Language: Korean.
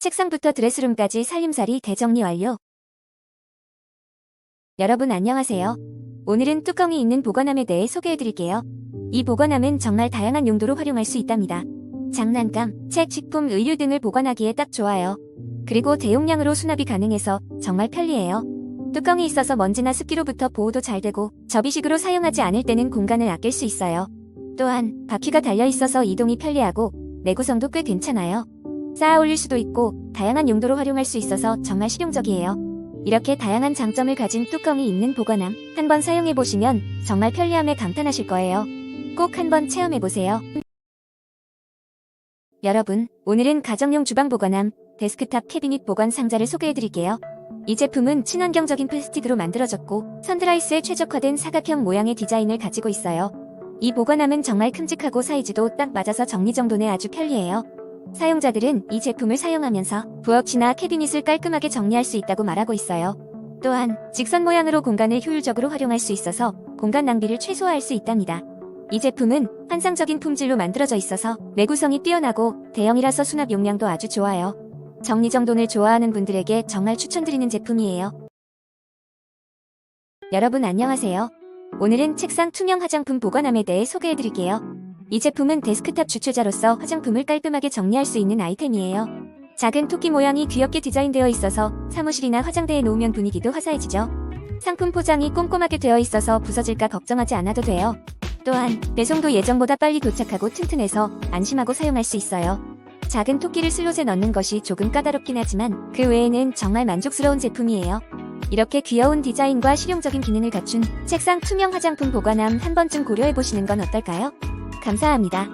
책상부터 드레스룸까지 살림살이 대정리 완료. 여러분 안녕하세요. 오늘은 뚜껑이 있는 보관함에 대해 소개해드릴게요. 이 보관함은 정말 다양한 용도로 활용할 수 있답니다. 장난감, 책, 식품, 의류 등을 보관하기에 딱 좋아요. 그리고 대용량으로 수납이 가능해서 정말 편리해요. 뚜껑이 있어서 먼지나 습기로부터 보호도 잘 되고 접이식으로 사용하지 않을 때는 공간을 아낄 수 있어요. 또한 바퀴가 달려 있어서 이동이 편리하고 내구성도 꽤 괜찮아요. 쌓아 올릴 수도 있고 다양한 용도로 활용할 수 있어서 정말 실용적이에요. 이렇게 다양한 장점을 가진 뚜껑이 있는 보관함 한번 사용해 보시면 정말 편리함에 감탄하실 거예요. 꼭 한번 체험해 보세요. 여러분, 오늘은 가정용 주방 보관함 데스크탑 캐비닛 보관 상자를 소개해 드릴게요. 이 제품은 친환경적인 플라스틱으로 만들어졌고 선드라이스에 최적화된 사각형 모양의 디자인을 가지고 있어요. 이 보관함은 정말 큼직하고 사이즈도 딱 맞아서 정리정돈에 아주 편리해요. 사용자들은 이 제품을 사용하면서 부엌이나 캐비닛을 깔끔하게 정리할 수 있다고 말하고 있어요. 또한 직선 모양으로 공간을 효율적으로 활용할 수 있어서 공간 낭비를 최소화할 수 있답니다. 이 제품은 환상적인 품질로 만들어져 있어서 내구성이 뛰어나고 대형이라서 수납 용량도 아주 좋아요. 정리정돈을 좋아하는 분들에게 정말 추천드리는 제품이에요. 여러분 안녕하세요. 오늘은 책상 투명 화장품 보관함에 대해 소개해드릴게요. 이 제품은 데스크탑 주최자로서 화장품을 깔끔하게 정리할 수 있는 아이템이에요. 작은 토끼 모양이 귀엽게 디자인되어 있어서 사무실이나 화장대에 놓으면 분위기도 화사해지죠. 상품 포장이 꼼꼼하게 되어 있어서 부서질까 걱정하지 않아도 돼요. 또한 배송도 예정보다 빨리 도착하고 튼튼해서 안심하고 사용할 수 있어요. 작은 토끼를 슬롯에 넣는 것이 조금 까다롭긴 하지만 그 외에는 정말 만족스러운 제품이에요. 이렇게 귀여운 디자인과 실용적인 기능을 갖춘 책상 투명 화장품 보관함 한 번쯤 고려해보시는 건 어떨까요? 감사합니다.